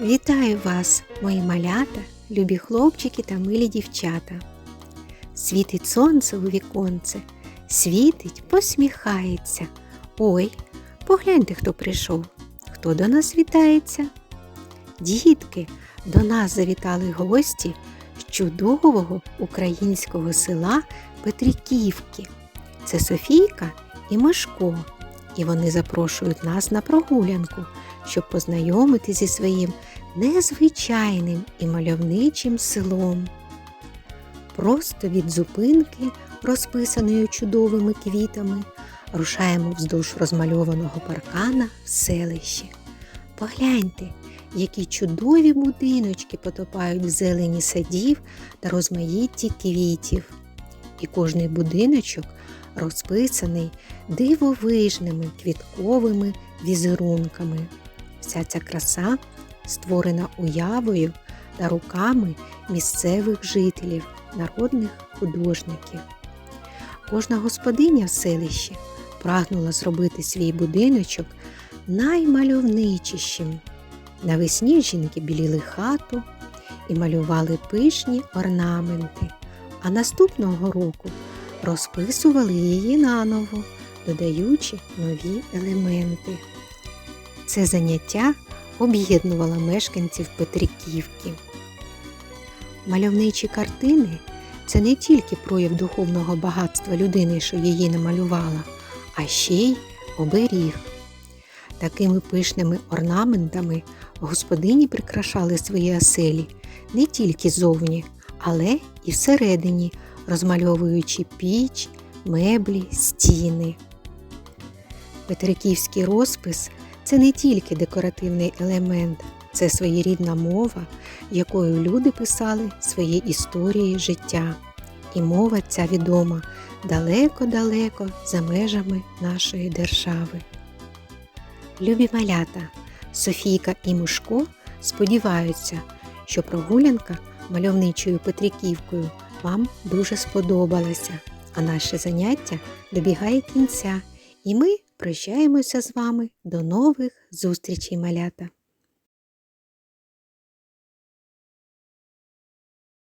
Вітаю вас, мої малята, любі хлопчики та милі дівчата. Світить сонце у віконце, світить, посміхається. Ой, погляньте, хто прийшов, хто до нас вітається. Дітки, до нас завітали гості з чудового українського села Петриківки. Це Софійка і Мишко, і вони запрошують нас на прогулянку, щоб познайомити зі своїм незвичайним і мальовничим селом. Просто від зупинки, розписаної чудовими квітами, рушаємо вздовж розмальованого паркана в селище. Погляньте, які чудові будиночки потопають в зелені садів та розмаїтті квітів. І кожний будиночок розписаний дивовижними квітковими візерунками. Вся ця краса створена уявою та руками місцевих жителів, народних художників. Кожна господиня в селищі прагнула зробити свій будиночок наймальовничішим. Навесні жінки біліли хату і малювали пишні орнаменти, а наступного року розписували її наново, додаючи нові елементи. Це заняття об'єднувало мешканців Петриківки. Мальовничі картини це не тільки прояв духовного багатства людини, що її намалювала, а ще й оберіг. Такими пишними орнаментами господині прикрашали свої оселі не тільки зовні, але і всередині, розмальовуючи піч, меблі, стіни. Петриківський розпис це не тільки декоративний елемент, це своєрідна мова, якою люди писали свої історії життя. І мова ця відома далеко-далеко за межами нашої держави. Любі малята, Софійка і Мушко сподіваються, що прогулянка мальовничою Петриківкою вам дуже сподобалася, а наше заняття добігає кінця, і ми прощаємося з вами до нових зустрічей, малята!